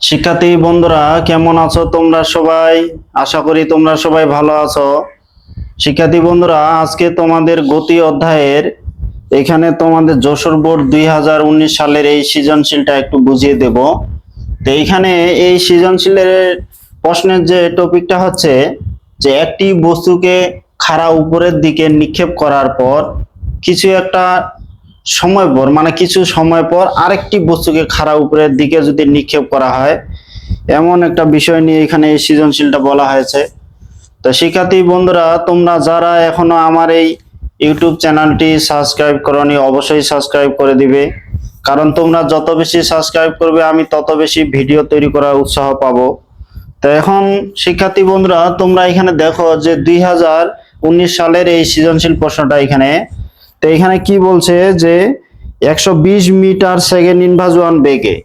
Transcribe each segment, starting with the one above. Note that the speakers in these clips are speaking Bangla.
শিক্ষার্থী বন্ধুরা, কেমন আছো তোমরা সবাই? আশা করি তোমরা সবাই ভালো আছো। শিক্ষার্থী বন্ধুরা, আজকে তোমাদের গতি অধ্যায়ের এখানে তোমাদের যশোর বোর্ড দুই হাজার উনিশ সালের এই সৃজনশীলটা একটু বুঝিয়ে দেব। তো এইখানে এই সৃজনশীলের প্রশ্নের যে টপিকটা হচ্ছে যে একটি বস্তুকে খাড়া উপরের দিকে নিক্ষেপ করার পর কিছু একটা সময় পর মানে কিছু সময় পর আরেকটি বস্তুকে খাড়া উপরের দিকে যদি নিক্ষেপ করা হয়, এমন একটা বিষয় নিয়ে এখানে এই সৃজনশীলটা বলা হয়েছে। তো শিক্ষার্থী বন্ধুরা, তোমরা যারা এখনও আমার এই ইউটিউব চ্যানেলটি সাবস্ক্রাইব করনি, অবশ্যই সাবস্ক্রাইব করে দিবে। কারণ তোমরা যত বেশি সাবস্ক্রাইব করবে, আমি তত বেশি ভিডিও তৈরি করার উৎসাহ পাবো। তো এখন শিক্ষার্থী বন্ধুরা, তোমরা এখানে দেখো যে দুই হাজার উনিশ সালের এই সৃজনশীল প্রশ্নটা এখানে তো এখানে কি বলছে যে একশো বিশ মিটার সেকেন্ড ইনভাজ ওয়ান বেগে,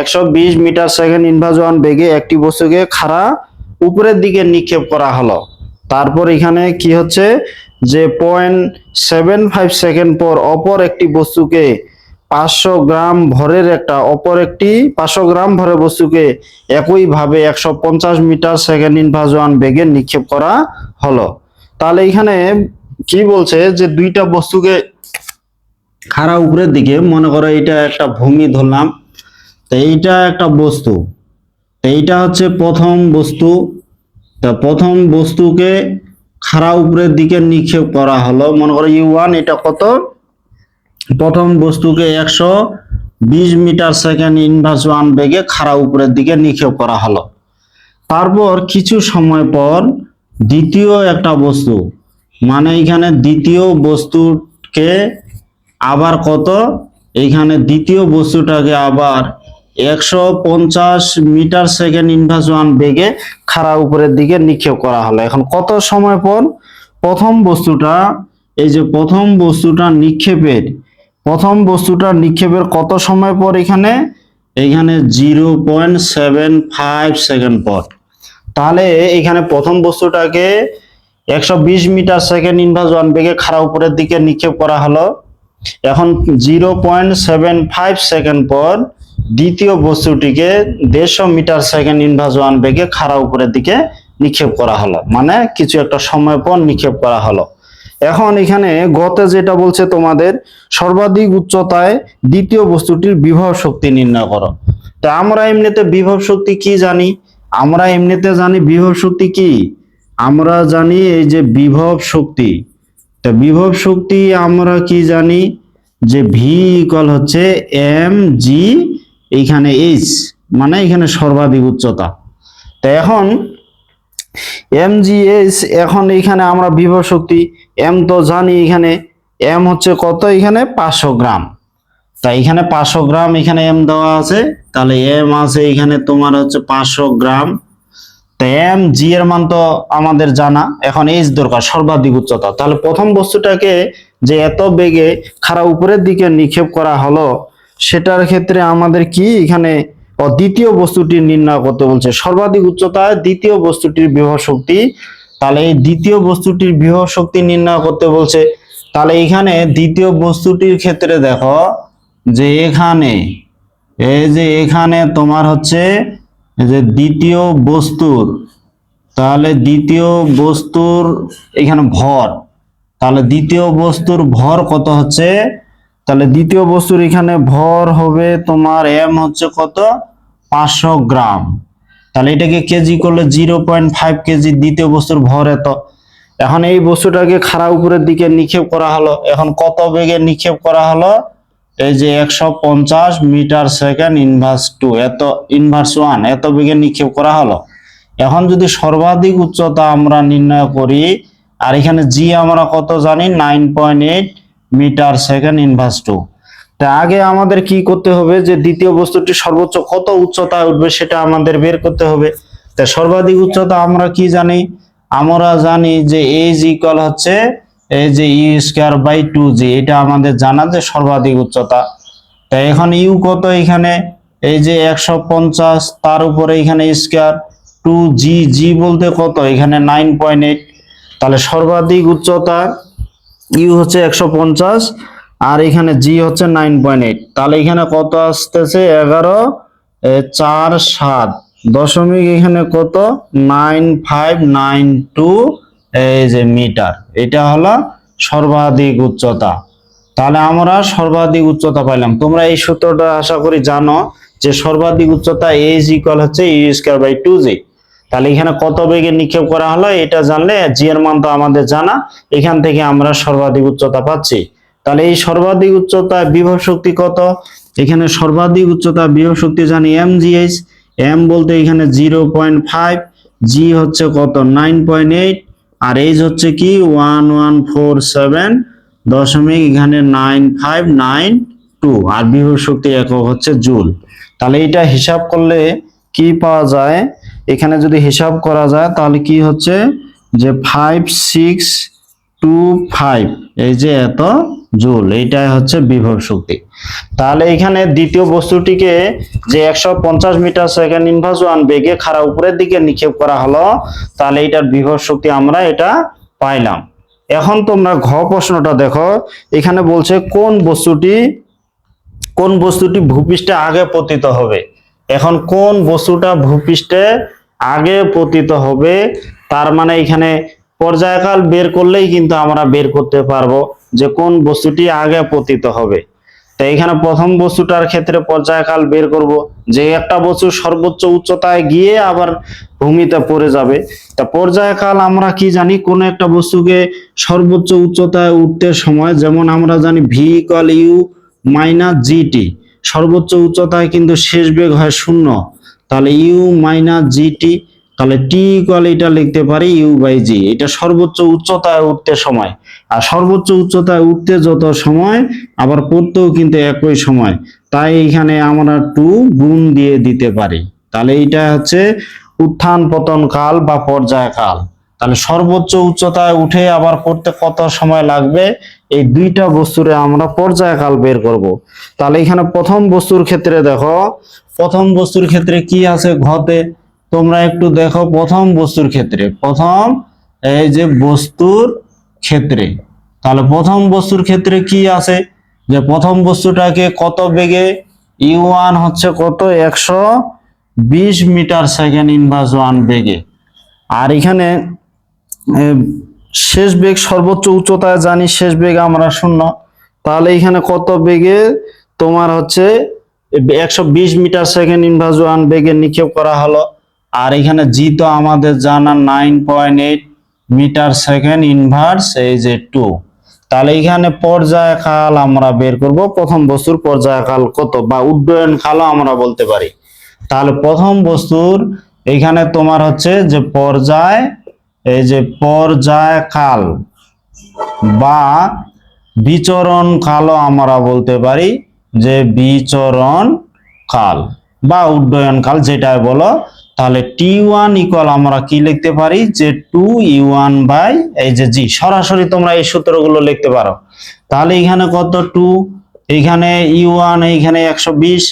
একশো বিশ মিটার সেকেন্ড ইনভাজ ওয়ান বেগে একটি বস্তুকে খাড়া উপরের দিকে নিক্ষেপ করা হলো। তারপর এখানে কি হচ্ছে যে পয়েন্ট সেভেন ফাইভ সেকেন্ড পর অপর একটি বস্তুকে পাঁচশো গ্রাম ভরের একটা, অপর একটি পাঁচশো গ্রাম ভরের বস্তুকে একইভাবে একশো পঞ্চাশ মিটার সেকেন্ড ইনভাজ ওয়ান বেগে নিক্ষেপ করা হলো। তাহলে এখানে কি বলছে যে দুইটা বস্তুকে খাড়া উপরের দিকে, মনে করো এটা একটা ভূমি ধরলাম, তো এইটা একটা বস্তু, তো এইটা হচ্ছে প্রথম বস্তু, তা প্রথম বস্তুকে খাড়া উপরের দিকে নিক্ষেপ করা হলো, মনে করো ইউ ওয়ান এটা কত? প্রথম বস্তুকে একশো বিশ মিটার সেকেন্ড ইনভার্স ওয়ান বেগে খাড়া উপরের দিকে নিক্ষেপ করা হলো। তারপর কিছু সময় পর দ্বিতীয় একটা বস্তু মানে এখানে দ্বিতীয় বস্তুকে আবার কত? এইখানে দ্বিতীয় বস্তুটাকে আবার একশো পঞ্চাশ মিটার সেকেন্ড ইনভার্স ওয়ান বেগে খাড়া উপরের দিকে নিক্ষেপ করা হলো। এখন কত সময় পর? প্রথম বস্তুটা, এই যে প্রথম বস্তুটা নিক্ষেপের, প্রথম বস্তুটা নিক্ষেপের কত সময় পর এখানে? এখানে zero point seven five second পর। তাহলে এখানে প্রথম বস্তুটাকে একশো বিশ মিটার সেকেন্ড ইনভার্স ওয়ান বেগে খাড়া উপরের দিকে নিক্ষেপ করা হলো। এখন zero point seven five second পর দ্বিতীয় বস্তুটিকে দেড়শো মিটার সেকেন্ড ইনভার্স ওয়ান বেগে খাড়া উপরের দিকে নিক্ষেপ করা হলো। মানে কিছু একটা সময় পর নিক্ষেপ করা হলো। এখন এখানে গতে যেটা বলছে তোমাদের, সর্বাধিক উচ্চতায় দ্বিতীয় বস্তুটির বিভব শক্তি নির্ণয় করো। তা আমরা এমনিতে বিভব শক্তি কি জানি? আমরা এমনিতে জানি বিভব শক্তি কি? আমরা জানি এই যে বিভব শক্তি। তা বিভব শক্তি আমরা কি জানি? যে ভি ইকুয়াল হচ্ছে এম জি এইখানে এইচ মানে এখানে সর্বাধিক উচ্চতা। তা এখন এম জি এইচ এখন এখানে আমরা বিভব শক্তি এম তো জানি এখানে এম হচ্ছে কত এখানে? পাঁচশো গ্রাম। তা এখানে পাঁচশো গ্রাম এখানে এম দেওয়া আছে, তাহলে এম আছে এখানে তোমার হচ্ছে পাঁচশো গ্রাম। তো এম জি এর মান তো আমাদের জানা। এখন এইচ দরকার, সর্বাধিক উচ্চতা। তাহলে প্রথম বস্তুটাকে যে এত বেগে খাড়া উপরের দিকে নিক্ষেপ করা হলো, সেটার ক্ষেত্রে আমাদের কি এখানে দ্বিতীয় বস্তুটি নির্ণয় করতে বলছে? সর্বাধিক উচ্চতায় দ্বিতীয় বস্তুটির বিভব শক্তি। তাহলে এই দ্বিতীয় বস্তুটির বিভব শক্তি নির্ণয় করতে বলছে, তাহলে এখানে দ্বিতীয় বস্তুটির ক্ষেত্রে দেখো, যে এখানে, এই যে এখানে তোমার হচ্ছে যে দ্বিতীয় বস্তুর, তাহলে দ্বিতীয় বস্তুর এখানে ভর, তাহলে দ্বিতীয় বস্তুর ভর কত হচ্ছে? তাহলে দ্বিতীয় বস্তুর এখানে ভর হবে তোমার এম হচ্ছে কত? পাঁচশো গ্রাম। তাহলে এটাকে কেজি করলে জিরো পয়েন্ট ফাইভ কেজি দ্বিতীয় বস্তুর ভর এত। এখন এই বস্তুটাকে খাড়া উপরের দিকে নিক্ষেপ করা হলো। এখন কত বেগে নিক্ষেপ করা হলো? এই যে একশো পঞ্চাশ মিটার সেকেন্ড ইনভার্স টু এত ইনভার্স ওয়ান এত বেগে নিক্ষেপ করা হলো। এখন যদি সর্বাধিক উচ্চতা আমরা নির্ণয় করি, আর এখানে জি আমরা কত জানি? Nine point eight meter second inverse two তা আগে আমাদের কি করতে হবে? যে দ্বিতীয় বস্তুটি সর্বোচ্চ কত উচ্চতায় উঠবে সেটা আমাদের বের করতে হবে। তা সর্বাধিক উচ্চতা আমরা কি জানি? আমরা জানি যে এইজ ইকুয়াল হচ্ছে এই যে U square by two G এটা আমাদের জানা যে সর্বাধিক উচ্চতা। তা এখন ইউ কত এখানে? এই যে একশো পঞ্চাশ, তার উপরে এখানে স্কোয়ার টু জি জি বলতে কত? এখানে নাইন পয়েন্ট এইট তাহলে সর্বাধিক উচ্চতা ইউ হচ্ছে একশো পঞ্চাশ, আর এখানে জি হচ্ছে নাইন পয়েন্ট এইট তাহলে এখানে কত আসতেছে? এগারো চার সাত। দশমিক এখানে কত? নাইন ফাইভ নাইন টু এই যে মিটার, এটা হলো সর্বাধিক উচ্চতা। তাহলে আমরা সর্বাধিক উচ্চতা পাইলাম। তোমরা এই সূত্রটা আশা করি জানো যে সর্বাধিক উচ্চতা এজ ইকুয়াল হচ্ছে U square by two G তাহলে এখানে কত বেগে নিক্ষেপ করা হলো এটা জানলে জি এর মান তো আমাদের জানা। এখান থেকে আমরা সর্বাধিক উচ্চতা পাচ্ছি। তাহলে এই সর্বাধিক উচ্চতা বিভব শক্তি কত? এখানে সর্বাধিক উচ্চতা বিভব শক্তি জানি এম জিএইচ এম বলতে এখানে জিরো পয়েন্ট ফাইভ জি হচ্ছে কত? নাইন পয়েন্ট এইট আর এইচ হচ্ছে কি? ওয়ান ওয়ান ফোর সেভেন দশমিক এখানে নাইন ফাইভ নাইন টু আর বিভব শক্তি একক হচ্ছে জুল তাহলে এটা হিসাব করলে কি পাওয়া যায়? এখানে যদি হিসাব করা যায়, তাহলে কি হচ্ছে? যে ফাইভ সিক্স টু ফাইভ এই যে এত জুল, এইটাই হচ্ছে বিভব শক্তি। তাহলে এখানে দ্বিতীয় বস্তুটিকে যে একশো পঞ্চাশ মিটার সেকেন্ড ইনভার্স ওয়ান বেগে খাড়া উপরের দিকে নিক্ষেপ করা হলো, তাহলে এটার বিভব শক্তি আমরা এটা পাইলাম। এখন তোমরা ঘ প্রশ্নটা দেখো, এখানে বলছে কোন বস্তুটি কোন বস্তুটি ভূপৃষ্ঠে আগে পতিত হবে? এখন কোন বস্তুটা ভূপৃষ্ঠে আগে পতিত হবে, তার মানে এখানে পর্যায়কাল বের করলেই কিন্তু আমরা বের করতে পারব। যে কোন বস্তুটি আগে পতিত হবে। তো এখানে প্রথম বস্তুটার ক্ষেত্রে পর্যায়কাল বের করব। যে একটা বস্তু সর্বোচ্চ উচ্চতায় গিয়ে আবার ভূমিতে পড়ে যাবে। তা পর্যায়কাল আমরা কি জানি? কোন একটা বস্তুকে সর্বোচ্চ উচ্চতায় উঠতে সময়, যেমন আমরা জানি V equal U minus GT সর্বোচ্চ উচ্চতায় কিন্তু শেষ বেগ হয় শূন্য। তাহলে ইউ মাইনাস জিটি তাহলে টি ইকুয়াল এটা লিখতে পারি ইউ বাই জি এটা সর্বোচ্চ উচ্চতায় উঠতে সময়। আর সর্বোচ্চ উচ্চতায় উঠতে যত সময়, আবার পড়তেও কিন্তু একই সময়। তাই এখানে আমরা টু গুণ দিয়ে দিতে পারি। তাহলে এটা হচ্ছে উত্থান পতন কাল বা পর্যায়কাল তাহলে সর্বোচ্চ উচ্চতায় উঠে আবার পড়তে কত সময় লাগবে? এই দুইটা বস্তুরে আমরা পর্যায়কাল বের করব। তাহলে এখানে প্রথম বস্তুর ক্ষেত্রে দেখো, প্রথম বস্তুর ক্ষেত্রে কি আছে ঘতে তোমরা একটু দেখো প্রথম বস্তুর ক্ষেত্রে, প্রথম এই যে বস্তুর ক্ষেত্রে। তাহলে প্রথম বস্তুর ক্ষেত্রে কি আছে? যে প্রথম বস্তুটাকে কত বেগে? ইউ ওয়ান হচ্ছে কত? একশো বিশ মিটার সেকেন্ড ইনভার্স ওয়ান বেগে। আর এখানে শেষ বেগ সর্বোচ্চ উচ্চতায় জানি শেষ বেগ আমরা শূন্য। তাহলে এখানে কত বেগে? তোমার হচ্ছে একশো বিশ মিটার সেকেন্ড ইনভার্স ওয়ান বেগে নিক্ষেপ করা হলো। আর এখানে জি তো আমাদের জানা nine point eight meter second inverse এই যে টু তাহলে এখানে পর্যায়কাল আমরা বের করব। প্রথম বস্তুর পর্যায়কাল কত? বা উড্ডয়ন কালও আমরা বলতে পারি। তাহলে প্রথম বস্তুর এখানে তোমার হচ্ছে যে পর্যায়, এই যে পর্যায়কাল বা বিচরণ কালও আমরা বলতে পারি যে বিচরণ কাল বা উড্ডয়ন কাল যেটা বলো। তাহলে টি ওয়ান ইকুয়াল আমরা কি লিখতে পারি? যে টু ইউ ওয়ান বাই এই যে জি সরাসরি তোমরা এই সূত্রগুলো লিখতে পারো। তাহলে এখানে কত? টু এখানে ইউ ওয়ান এইখানে একশো বিশ,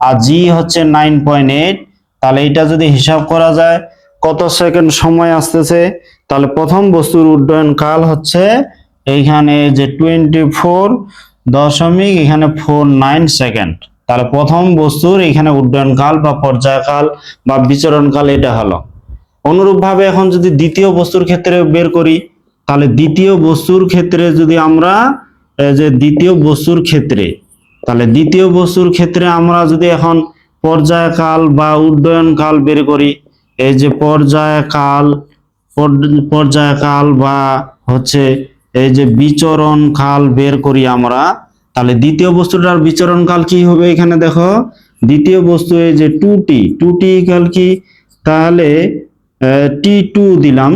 আর জি হচ্ছে নাইন পয়েন্ট এইট তাহলে এটা যদি হিসাব করা যায়, কত সেকেন্ড সময় আসতেছে? তাহলে প্রথম বস্তুর উড্ডয়ন কাল হচ্ছে এইখানে যে টোয়েন্টি ফোর দশমিক, এখানে ফোর নাইন সেকেন্ড। তাহলে প্রথম বস্তুর এখানে উড্ডয়ন কাল বা পর্যায়কাল বা বিচরণকাল এটা হলো। অনুরূপভাবে এখন যদি দ্বিতীয় বস্তুর ক্ষেত্রে বের করি, তাহলে দ্বিতীয় বস্তুর ক্ষেত্রে যদি আমরা যে দ্বিতীয় বস্তুর ক্ষেত্রে, তাহলে দ্বিতীয় বস্তুর ক্ষেত্রে আমরা যদি এখন পর্যায়কাল বা উড্ডয়ন কাল বের করি, এই যে পর্যায়কাল, পর- পর্যায়কাল বা হচ্ছে এই যে বিচরণকাল বের করি আমরা তাহলে দ্বিতীয় বস্তুটার বিচরণ কাল কি হবে এখানে দেখো? দ্বিতীয় বস্তু এই যে টু টি টু টি কাল কি? তাহলে টি টু দিলাম।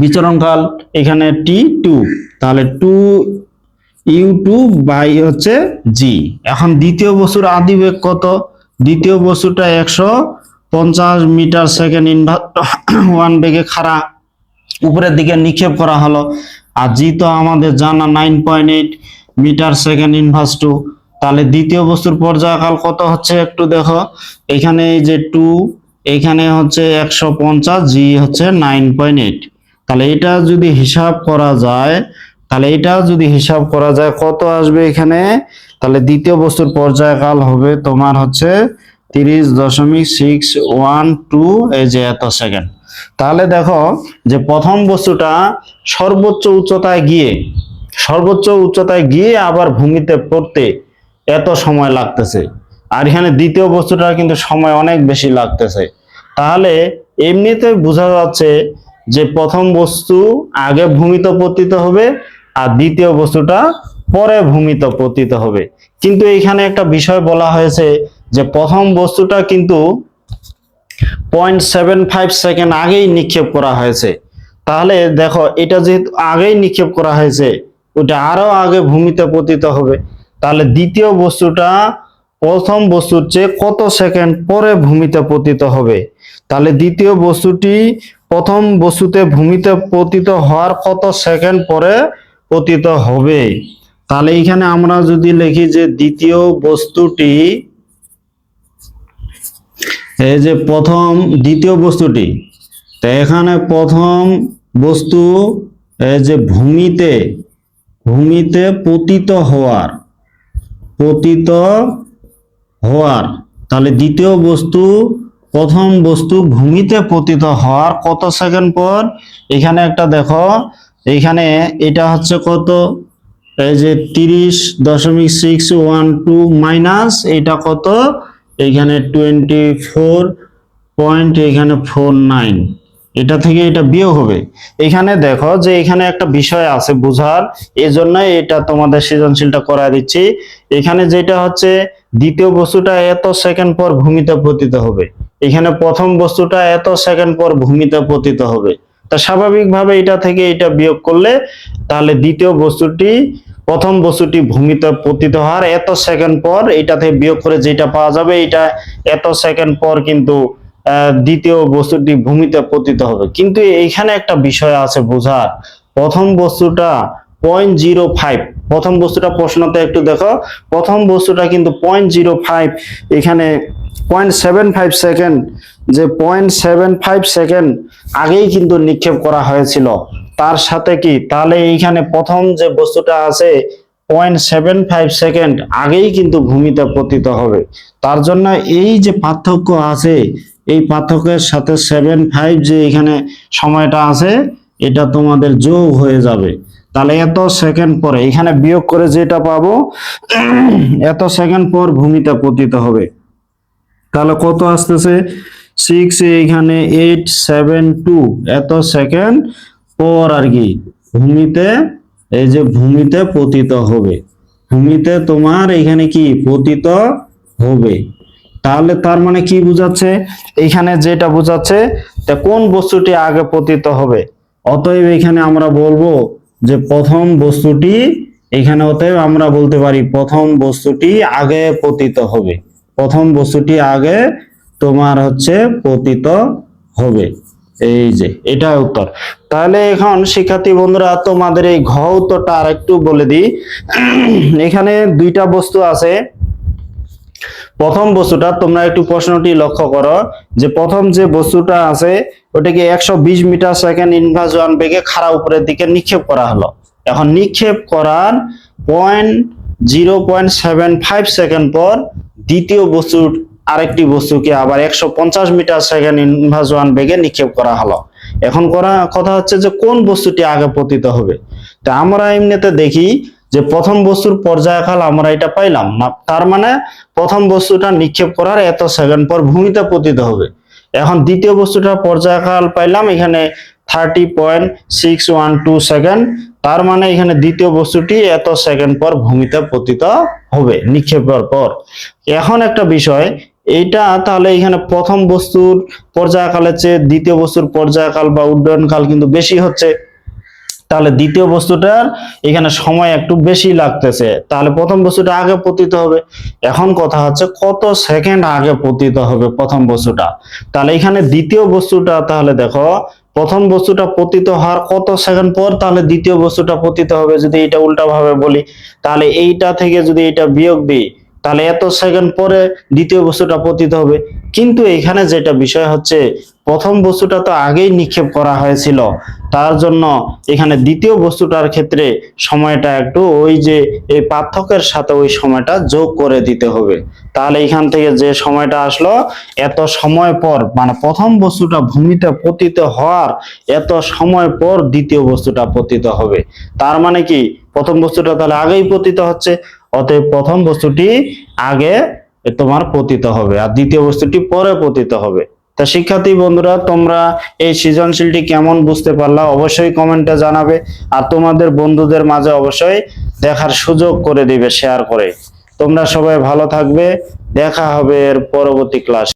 বিচরণ কাল এখানে টি টু তাহলে টু ইউ টু বাই হচ্ছে জি এখন দ্বিতীয় বস্তুর আদি বেগ কত? দ্বিতীয় বস্তুটা একশো পঞ্চাশ মিটার সেকেন্ড ইনভার ওয়ান বেগে খাড়া। উপরের দিকে নিক্ষেপ করা হলো। আর জি তো আমাদের জানা nine point eight meter second inverse two তাহলে দ্বিতীয় বস্তুর পর্যায়কাল কত হচ্ছে একটু দেখো। এখানে এই যে টু এখানে হচ্ছে একশো পঞ্চাশ জি হচ্ছে নাইন পয়েন্ট এইট তাহলে এটা যদি হিসাব করা যায়, তাহলে এটা যদি হিসাব করা যায়, কত আসবে এখানে? তাহলে দ্বিতীয় বস্তুর পর্যায়কাল হবে তোমার হচ্ছে তিরিশ দশমিক সিক্স ওয়ান টু এই যে এত সেকেন্ড তাহলে দেখো যে প্রথম বস্তুটা সর্বোচ্চ উচ্চতায় গিয়ে সর্বোচ্চ উচ্চতায় গিয়ে আবার ভূমিতে পড়তে এত সময় লাগতেছে। আর এখানে দ্বিতীয় বস্তুটা কিন্তু সময় অনেক বেশি লাগতেছে। তাহলে এমনিতে বোঝা যাচ্ছে যে প্রথম বস্তু আগে ভূমিতে পতিত হবে আর দ্বিতীয় বস্তুটা পরে ভূমিতে পতিত হবে। কিন্তু এখানে একটা বিষয় বলা হয়েছে যে প্রথম বস্তুটা কিন্তু পয়েন্ট সেভেন ফাইভ সেকেন্ড আগেই নিক্ষেপ করা হয়েছে। তাহলে দেখো এটা যেহেতু আগেই নিক্ষেপ করা হয়েছে ওটা আরও আগে ভূমিতে পতিত হবে। তাহলে দ্বিতীয় বস্তুটা প্রথম বস্তুর চেয়ে কত সেকেন্ড পরে ভূমিতে পতিত হবে? তাহলে দ্বিতীয় বস্তুটি প্রথম বস্তুতে ভূমিতে পতিত হওয়ার কত সেকেন্ড পরে পতিত হবে? তাহলে এখানে আমরা যদি লিখি যে দ্বিতীয় বস্তুটি, এই যে প্রথম, দ্বিতীয় বস্তুটি, তো এখানে প্রথম বস্তু, এই যে ভূমিতে ভূমিতে পতিত হওয়ার পতিত হওয়ার। তাহলে দ্বিতীয় বস্তু, প্রথম বস্তু ভূমিতে পতিত হওয়ার কত সেকেন্ড পর? এখানে একটা দেখো, এখানে এটা হচ্ছে কত? এই যে তিরিশ দশমিক সিক্স ওয়ান টু মাইনাস, এটা কত? এখানে টোয়েন্টি ফোর পয়েন্ট, এখানে ফোর নাইন। এটা থেকে এটা বিয়োগ হবে। এখানে দেখো যে এখানে একটা বিষয় আছে বুঝার এই জন্য এটা তোমাদের সৃজনশীলটা করা দিচ্ছি। এখানে যেটা হচ্ছে, দ্বিতীয় বস্তুটা এত সেকেন্ড পর ভূমিতে পতিত হবে। এখানে প্রথম বস্তুটা এত সেকেন্ড পর ভূমিতে পতিত হবে। তা স্বাভাবিকভাবে এটা থেকে এটা বিয়োগ করলে, তাহলে দ্বিতীয় বস্তুটি, প্রথম বস্তুটি ভূমিতে পতিত হওয়ার এত সেকেন্ড পর এটা থেকে বিয়োগ করে যেটা পাওয়া যাবে, এটা এত সেকেন্ড পর কিন্তু দ্বিতীয় বস্তুটি ভূমিতে পতিত হবে। কিন্তু এইখানে একটা বিষয় আছে বোঝার। প্রথম বস্তুটা পয়েন্ট জিরো ফাইভ প্রথম বস্তুটা প্রশ্নতে একটু দেখো। প্রথম বস্তুটা কিন্তু পয়েন্ট জিরো ফাইভ এখানে পয়েন্ট সেভেন ফাইভ সেকেন্ড যে পয়েন্ট সেভেন ফাইভ সেকেন্ড আগেই কিন্তু নিক্ষেপ করা হয়েছিল। তার সাথে কি? তাহলে এইখানে প্রথম যে বস্তুটা আছে পয়েন্ট সেভেন ফাইভ সেকেন্ড আগেই কিন্তু ভূমিতে পতিত হবে। তার জন্য এই যে পার্থক্য আছে এই পার্থক্যের সাথে সেভেন ফাইভ যে এখানে সময়টা আছে, এটা তোমাদের যোগ হয়ে যাবে। তাহলে এত সেকেন্ড পরে, এখানে বিয়োগ করে যেটা পাবো, এত সেকেন্ড পর ভূমিতে পতিত হবে। তাহলে কত আসতেছে? সিক্স এইখানে এইট সেভেন টু এত সেকেন্ড পর আর কি, ভূমিতে, এই যে ভূমিতে পতিত হবে। ভূমিতে তোমার এখানে কি? পতিত হবে। তাহলে তার মানে কি বোঝাচ্ছে? এখানে যেটা বোঝাচ্ছে, তা কোন বস্তুটি আগে পতিত হবে? অতএব এখানে আমরা বলব যে প্রথম বস্তুটি, এখানে অতএব আমরা বলতে পারি প্রথম বস্তুটি আগে পতিত হবে। প্রথম বস্তুটি আগে তোমার হচ্ছে পতিত হবে। এই যে, এটা উত্তর। তাহলে এখন শিক্ষার্থী বন্ধুরা, তোমাদের এই ঘ উত্তরটা আর একটু বলে দিই। এখানে দুইটা বস্তু আছে। প্রথম বস্তুটা তোমরা একটু প্রশ্নটি লক্ষ্য করো যে প্রথম যে বস্তুটা আছে, ওটাকে একশো বিশ মিটার সেকেন্ড ইনভার্জন বেগে খাড়া উপরের দিকে নিক্ষেপ করা হলো। এখন নিক্ষেপ করার point zero point seven five second পর দ্বিতীয় বস্তুর আরেকটি বস্তুকে আবার একশো পঞ্চাশ মিটার সেকেন্ড ইনভার্জন বেগে নিক্ষেপ করা হলো। এখন করা কথা হচ্ছে যে কোন বস্তুটি আগে পতিত হবে? তা আমরা এমনিতে দেখি যে প্রথম বস্তুর পর্যায়কাল আমরা এটা পাইলাম, না, তার মানে প্রথম বস্তুটা নিক্ষেপ করার এত সেকেন্ড পর ভূমিতে পতিত হবে। এখন দ্বিতীয় বস্তুটা পর্যায়কাল পাইলাম এখানে thirty point six one two second তার মানে এখানে দ্বিতীয় বস্তুটি এত সেকেন্ড পর ভূমিতে পতিত হবে নিক্ষেপের পর। এখন একটা বিষয়, এইটা তাহলে এখানে প্রথম বস্তুর পর্যায়কালের চেয়ে দ্বিতীয় বস্তুর পর্যায়কাল বা উড্ডয়নকাল কিন্তু বেশি হচ্ছে। তাহলে দ্বিতীয় বস্তুটার এখানে সময় একটু বেশি লাগতেছে। তাহলে প্রথম বস্তুটা আগে পতিত হবে। এখন কথা হচ্ছে কত সেকেন্ড আগে পতিত হবে প্রথম বস্তুটা? তাহলে এখানে দ্বিতীয় বস্তুটা তাহলে দেখো, প্রথম বস্তুটা পতিত হওয়ার কত সেকেন্ড পর তাহলে দ্বিতীয় বস্তুটা পতিত হবে যদি এটা উল্টাভাবে বলি? তাহলে এইটা থেকে যদি এটা বিয়োগ দিই তাহলে এত সেকেন্ড পরে দ্বিতীয় বস্তুটা পতিত হবে। কিন্তু এখানে যেটা বিষয় হচ্ছে, প্রথম বস্তুটা তো আগেই নিক্ষেপ করা হয়েছিল। তার জন্য এখানে দ্বিতীয় বস্তুটার ক্ষেত্রে সময়টা একটু ওই যে, এই পার্থক্যের সাথে ওই সময়টা যোগ করে দিতে হবে। তাহলে এখান থেকে যে সময়টা আসলো, এত সময় পর মানে প্রথম বস্তুটা ভূমিতে পতিত হওয়ার এত সময় পর দ্বিতীয় বস্তুটা পতিত হবে। তার মানে কি? প্রথম বস্তুটা তাহলে আগেই পতিত হচ্ছে। অতএব প্রথম বস্তুটি আগে তোমার পতিত হবে আর দ্বিতীয় বস্তুটি পরে পতিত হবে। তা শিক্ষার্থী বন্ধুরা, তোমরা এই সৃজনশীলটি কেমন বুঝতে পারলা অবশ্যই কমেন্টে জানাবে আর তোমাদের বন্ধুদের মাঝে অবশ্যই দেখার সুযোগ করে দিবে শেয়ার করে। তোমরা সবাই ভালো থাকবে, দেখা হবে এর পরবর্তী ক্লাস